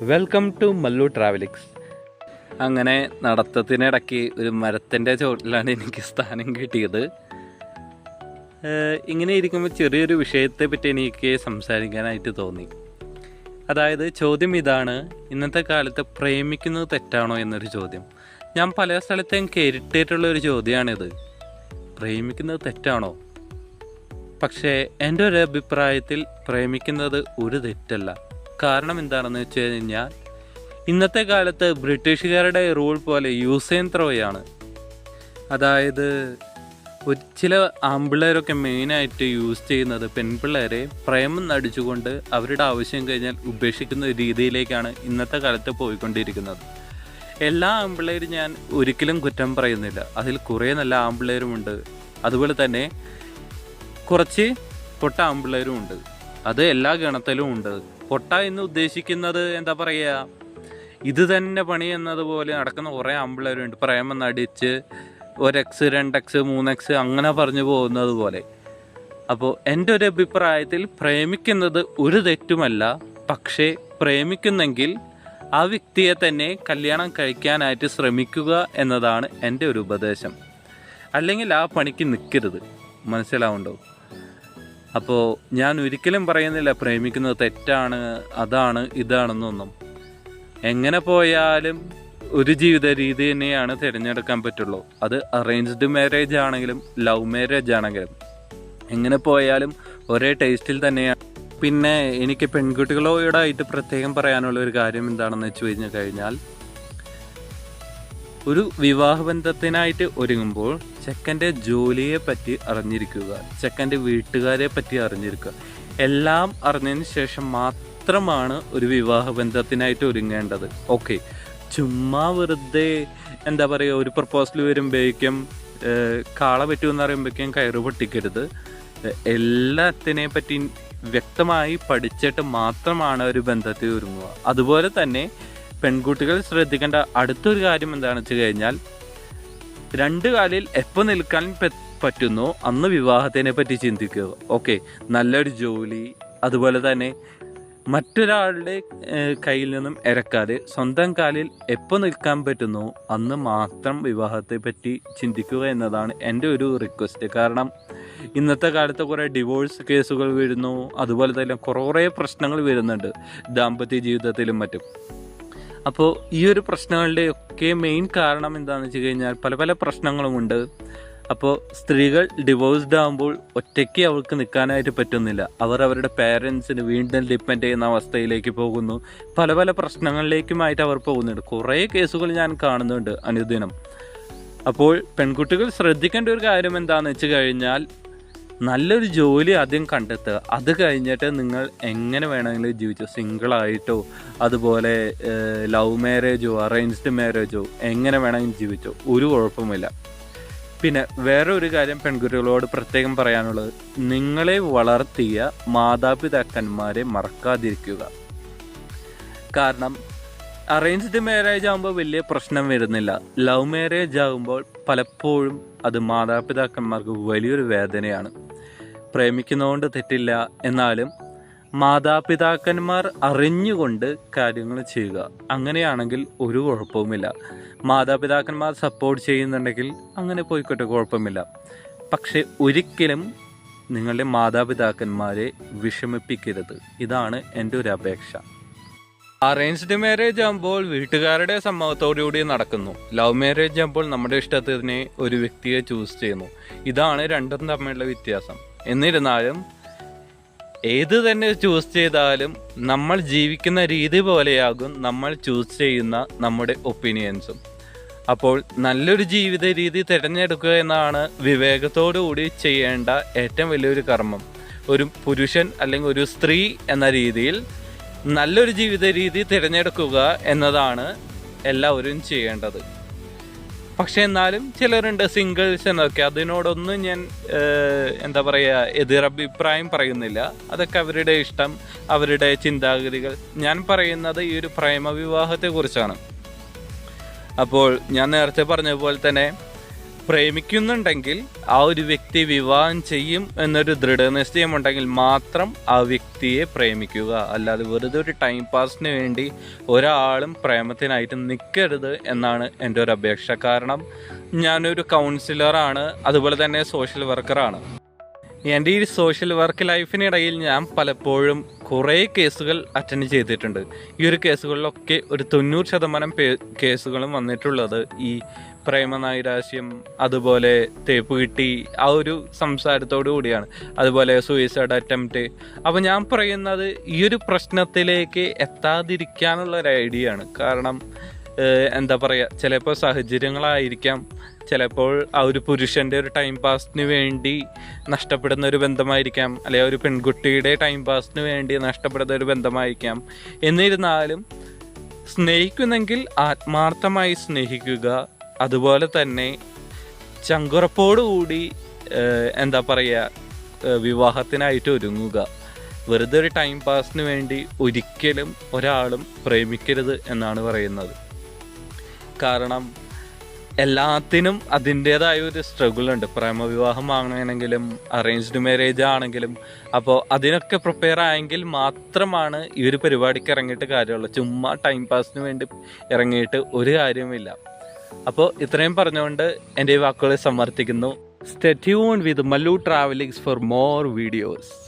Welcome to Mallu ട്രാവലിക്സ് അങ്ങനെ നടത്തത്തിനിടയ്ക്ക് ഒരു മരത്തിന്റെ ചോട്ടിലാണ് എനിക്ക് സ്ഥാനം കിട്ടിയത്. ഇങ്ങനെ ഇരിക്കുമ്പോൾ ചെറിയൊരു വിഷയത്തെ പറ്റി എനിക്ക് സംസാരിക്കാനായിട്ട് തോന്നി. അതായത് ചോദ്യം ഇതാണ് ഇന്നത്തെ കാലത്ത് പ്രേമിക്കുന്നത് തെറ്റാണോ എന്നൊരു ചോദ്യം. ഞാൻ പല സ്ഥലത്തും കേട്ടിട്ടുള്ള ഒരു ചോദ്യമാണിത്. പ്രേമിക്കുന്നത് തെറ്റാണോ? പക്ഷേ എന്റെ ഒരു അഭിപ്രായത്തിൽ പ്രേമിക്കുന്നത് ഒരു തെറ്റല്ല. കാരണം എന്താണെന്ന് വെച്ച് കഴിഞ്ഞാൽ ഇന്നത്തെ കാലത്ത് ബ്രിട്ടീഷുകാരുടെ റൂൾ പോലെ യൂസ് ത്രോയാണ്. അതായത് ചില ആൺപിള്ളേരൊക്കെ മെയിനായിട്ട് യൂസ് ചെയ്യുന്നത് പെൺപിള്ളേരെ പ്രേമം നടിച്ചുകൊണ്ട് അവരുടെ ആവശ്യം കഴിഞ്ഞാൽ ഉപേക്ഷിക്കുന്ന രീതിയിലേക്കാണ് ഇന്നത്തെ കാലത്ത് പോയിക്കൊണ്ടിരിക്കുന്നത്. എല്ലാ ആൺപിള്ളേരും ഞാൻ ഒരിക്കലും കുറ്റം പറയുന്നില്ല. അതിൽ കുറേ നല്ല ആൺപിള്ളേരുമുണ്ട് അതുപോലെ തന്നെ കുറച്ച് പൊട്ട ആൺപിള്ളേരും ഉണ്ട് അത് എല്ലാ ഗണത്തിലും ഉണ്ട്. പൊട്ട എന്ന് ഉദ്ദേശിക്കുന്നത് എന്താ പറയുക ഇത് തന്നെ പണി എന്നതുപോലെ നടക്കുന്ന കുറേ അമ്പിളരുണ്ട് പ്രേമം നടിച്ച് ഒരു എക്സ് രണ്ട് എക്സ് മൂന്ന് എക്സ് അങ്ങനെ പറഞ്ഞു പോകുന്നത് പോലെ. അപ്പോൾ എന്റെ ഒരു അഭിപ്രായത്തിൽ പ്രേമിക്കുന്നത് ഒരു തെറ്റുമല്ല. പക്ഷേ പ്രേമിക്കുന്നെങ്കിൽ ആ വ്യക്തിയെ തന്നെ കല്യാണം കഴിക്കാനായിട്ട് ശ്രമിക്കുക എന്നതാണ് എന്റെ ഒരു ഉപദേശം. അല്ലെങ്കിൽ ആ പണിക്ക് നിൽക്കരുത് മനസ്സിലാവുണ്ടോ അപ്പോൾ ഞാൻ ഒരിക്കലും പറയുന്നില്ല പ്രേമിക്കുന്നത് തെറ്റാണ് അതാണ് ഇതാണെന്നൊന്നും. എങ്ങനെ പോയാലും ഒരു ജീവിത രീതി തന്നെയാണ് തിരഞ്ഞെടുക്കാൻ പറ്റുള്ളൂ. അത് അറേഞ്ച്ഡ് മാരേജ് ആണെങ്കിലും ലവ് മാരേജ് ആണെങ്കിലും. എങ്ങനെ പോയാലും ഒരേ ടേസ്റ്റിൽ തന്നെയാണ് പിന്നെ എനിക്ക് പെൺകുട്ടികളോടായിട്ട് പ്രത്യേകം പറയാനുള്ള ഒരു കാര്യം എന്താണെന്ന് വെച്ച് കഴിഞ്ഞു കഴിഞ്ഞാൽ ഒരു വിവാഹബന്ധത്തിനായിട്ട് ഒരുങ്ങുമ്പോൾ ചെക്കന്റെ ജോലിയെ പറ്റി അറിഞ്ഞിരിക്കുക ചെക്കന്റെ വീട്ടുകാരെ പറ്റി അറിഞ്ഞിരിക്കുക. എല്ലാം അറിഞ്ഞതിന് ശേഷം മാത്രമാണ് ഒരു വിവാഹബന്ധത്തിനായിട്ട് ഒരുങ്ങേണ്ടത്. ഓക്കെ. ചുമ്മാ വെറുതെ എന്താ പറയുക ഒരു പ്രപ്പോസൽ വരുമ്പോഴേക്കും കാള പറ്റുമെന്ന് പറയുമ്പോഴേക്കും കയറ് പൊട്ടിക്കരുത്. എല്ലാത്തിനെ പറ്റി വ്യക്തമായി പഠിച്ചിട്ട് മാത്രമാണ് ഒരു ബന്ധത്തിൽ ഒരുങ്ങുക. അതുപോലെ തന്നെ പെൺകുട്ടികൾ ശ്രദ്ധിക്കേണ്ട അടുത്തൊരു കാര്യം എന്താണെന്ന് വെച്ച് കഴിഞ്ഞാൽ രണ്ട് കാലിൽ എപ്പോൾ നിൽക്കാൻ പറ്റുന്നു അന്ന് വിവാഹത്തിനെ പറ്റി ചിന്തിക്കുക. ഓക്കെ നല്ലൊരു ജോലി അതുപോലെ തന്നെ മറ്റൊരാളുടെ കയ്യിൽ നിന്നും ഇറക്കാതെ സ്വന്തം കാലിൽ എപ്പോൾ നിൽക്കാൻ പറ്റുന്നു അന്ന് മാത്രം വിവാഹത്തെ പറ്റി ചിന്തിക്കുക എന്നതാണ് എന്റെ ഒരു റിക്വസ്റ്റ്. കാരണം ഇന്നത്തെ കാലത്ത് കുറേ ഡിവോഴ്സ് കേസുകൾ വരുന്നു അതുപോലെ തന്നെ കുറേ പ്രശ്നങ്ങൾ വരുന്നുണ്ട് ദാമ്പത്യ ജീവിതത്തിലും മറ്റും. അപ്പോൾ ഈ ഒരു പ്രശ്നങ്ങളുടെ ഒക്കെ മെയിൻ കാരണം എന്താണെന്ന് വെച്ച് കഴിഞ്ഞാൽ പല പല പ്രശ്നങ്ങളുമുണ്ട്. അപ്പോൾ സ്ത്രീകൾ ഡിവോഴ്സ്ഡ് ആകുമ്പോൾ ഒറ്റയ്ക്ക് അവൾക്ക് നിൽക്കാനായിട്ട് പറ്റുന്നില്ല. അവർ അവരുടെ പേരൻസിന് വീണ്ടും ഡിപ്പെൻഡ് ചെയ്യുന്ന അവസ്ഥയിലേക്ക് പോകുന്നു. പല പല പ്രശ്നങ്ങളിലേക്കുമായിട്ട് അവർ പോകുന്നുണ്ട്. കുറേ കേസുകൾ ഞാൻ കാണുന്നുണ്ട് അനുദിനം. അപ്പോൾ പെൺകുട്ടികൾ ശ്രദ്ധിക്കേണ്ട ഒരു കാര്യം എന്താണെന്ന് വെച്ച് കഴിഞ്ഞാൽ നല്ലൊരു ജോലി ആദ്യം കണ്ടെത്തുക. അത് കഴിഞ്ഞിട്ട് നിങ്ങൾ എങ്ങനെ വേണമെങ്കിലും ജീവിച്ചോ. സിംഗിളായിട്ടോ അതുപോലെ ലവ് മാരേജോ അറേഞ്ച്ഡ് മാരേജോ എങ്ങനെ വേണമെങ്കിലും ജീവിച്ചോ. ഒരു കുഴപ്പമില്ല പിന്നെ വേറെ ഒരു കാര്യം പെൺകുട്ടികളോട് പ്രത്യേകം പറയാനുള്ളത്. നിങ്ങളെ വളർത്തിയ മാതാപിതാക്കന്മാരെ മറക്കാതിരിക്കുക. കാരണം അറേഞ്ച്ഡ് മാരേജ് ആകുമ്പോൾ വലിയ പ്രശ്നം വരുന്നില്ല. ലവ് മാരേജ് ആകുമ്പോൾ പലപ്പോഴും അത് മാതാപിതാക്കന്മാർക്ക് വലിയൊരു വേദനയാണ്. പ്രേമിക്കുന്നതുകൊണ്ട് തെറ്റില്ല എന്നാലും മാതാപിതാക്കന്മാർ അറിഞ്ഞുകൊണ്ട് കാര്യങ്ങൾ ചെയ്യുക. അങ്ങനെയാണെങ്കിൽ ഒരു കുഴപ്പവുമില്ല. മാതാപിതാക്കന്മാർ സപ്പോർട്ട് ചെയ്യുന്നുണ്ടെങ്കിൽ അങ്ങനെ പോയിക്കോട്ടെ കുഴപ്പമില്ല. പക്ഷേ ഒരിക്കലും നിങ്ങളുടെ മാതാപിതാക്കന്മാരെ വിഷമിപ്പിക്കരുത്. ഇതാണ് എന്റെ ഒരു അപേക്ഷ. അറേഞ്ച്ഡ് മാരേജ് ആകുമ്പോൾ വീട്ടുകാരുടെ സമ്മതത്തോടുകൂടി നടക്കുന്നു. ലവ് മാരേജ് ആകുമ്പോൾ നമ്മുടെ ഇഷ്ടത്തിന് ഒരു വ്യക്തിയെ ചൂസ് ചെയ്യുന്നു. ഇതാണ് രണ്ടും തമ്മിലുള്ള വ്യത്യാസം. എന്നിരുന്നാലും ഏത് തന്നെ ചൂസ് ചെയ്താലും നമ്മൾ ജീവിക്കുന്ന രീതി പോലെയാകും നമ്മൾ ചൂസ് ചെയ്യുന്ന നമ്മുടെ ഒപ്പീനിയൻസും അപ്പോൾ നല്ലൊരു ജീവിത രീതി തിരഞ്ഞെടുക്കുക എന്നാണ് വിവേകത്തോടുകൂടി ചെയ്യേണ്ട ഏറ്റവും വലിയൊരു കർമ്മം. ഒരു പുരുഷൻ അല്ലെങ്കിൽ ഒരു സ്ത്രീ എന്ന രീതിയിൽ നല്ലൊരു ജീവിത രീതി തിരഞ്ഞെടുക്കുക എന്നതാണ് എല്ലാവരും ചെയ്യേണ്ടത്. പക്ഷെ എന്നാലും ചിലരുണ്ട് സിംഗിൾസ് എന്നൊക്കെ. അതിനോടൊന്നും ഞാൻ എന്താ പറയുക എതിരഭിപ്രായം പറയുന്നില്ല. അതൊക്കെ അവരുടെ ഇഷ്ടം അവരുടെ ചിന്താഗതികൾ. ഞാൻ പറയുന്നത് ഈ ഒരു പ്രേമവിവാഹത്തെ കുറിച്ചാണ് അപ്പോൾ ഞാൻ നേരത്തെ പറഞ്ഞ പോലെ തന്നെ പ്രേമിക്കുന്നുണ്ടെങ്കിൽ ആ ഒരു വ്യക്തി വിവാഹം ചെയ്യും എന്നൊരു ദൃഢനിശ്ചയം ഉണ്ടെങ്കിൽ മാത്രം ആ വ്യക്തിയെ പ്രേമിക്കുക. അല്ലാതെ വെറുതെ ഒരു ടൈം പാസിന് വേണ്ടി ഒരാളും പ്രേമത്തിനായിട്ട് നിൽക്കരുത് എന്നാണ് എന്റെ ഒരു അപേക്ഷ. കാരണം ഞാനൊരു കൗൺസിലറാണ് അതുപോലെ തന്നെ സോഷ്യൽ വർക്കറാണ് എന്റെ ഈ സോഷ്യൽ വർക്ക് ലൈഫിനിടയിൽ ഞാൻ പലപ്പോഴും കുറേ കേസുകൾ അറ്റൻഡ് ചെയ്തിട്ടുണ്ട്. ഈ ഒരു കേസുകളിലൊക്കെ ഒരു തൊണ്ണൂറ് ശതമാനം കേസുകളും വന്നിട്ടുള്ളത് ഈ പ്രേമനൈരാശ്യം അതുപോലെ തേപ്പ് കിട്ടി ആ ഒരു സംസാരത്തോടു കൂടിയാണ്. അതുപോലെ സൂയിസൈഡ് അറ്റംപ്റ്റ് അപ്പോൾ ഞാൻ പറയുന്നത് ഈ ഒരു പ്രശ്നത്തിലേക്ക് എത്താതിരിക്കാനുള്ള ഒരു ഐഡിയ ആണ്. കാരണം എന്താ പറയുക ചിലപ്പോൾ സാഹചര്യങ്ങളായിരിക്കാം. ചിലപ്പോൾ ആ ഒരു പുരുഷന്റെ ഒരു ടൈം പാസിന് വേണ്ടി നഷ്ടപ്പെടുന്ന ഒരു ബന്ധമായിരിക്കാം. അല്ലെങ്കിൽ ഒരു പെൺകുട്ടിയുടെ ടൈം പാസിന് വേണ്ടി നഷ്ടപ്പെടുന്ന ഒരു ബന്ധമായിരിക്കാം. എന്നിരുന്നാലും സ്നേഹിക്കുന്നെങ്കിൽ ആത്മാർത്ഥമായി സ്നേഹിക്കുക അതുപോലെ തന്നെ ചങ്കുറപ്പോടുകൂടി കൂടി എന്താ പറയുക വിവാഹത്തിനായിട്ട് ഒരുങ്ങുക. വെറുതെ ഒരു ടൈം പാസിന് വേണ്ടി ഒരിക്കലും ഒരാളും പ്രേമിക്കരുത് എന്നാണ് പറയുന്നത്. കാരണം എല്ലാത്തിനും അതിന്റേതായ ഒരു സ്ട്രഗിൾ ഉണ്ട്. പ്രേമവിവാഹം ആണെങ്കിലും അറേഞ്ച്ഡ് മാരേജ് ആണെങ്കിലും. അപ്പോൾ അതിനൊക്കെ പ്രിപ്പയർ ആയെങ്കിൽ മാത്രമാണ് ഈ ഒരു പരിപാടിക്ക് ഇറങ്ങിയിട്ട് കാര്യമുള്ളൂ. ചുമ്മാ ടൈം പാസിന് വേണ്ടി ഇറങ്ങിയിട്ട് ഒരു കാര്യവുമില്ല. അപ്പോൾ ഇത്രയും പറഞ്ഞുകൊണ്ട് എന്റെ ഈ വാക്കുകളെ സമർത്ഥിക്കുന്നു. Stay tuned with Mallu Travelings for more videos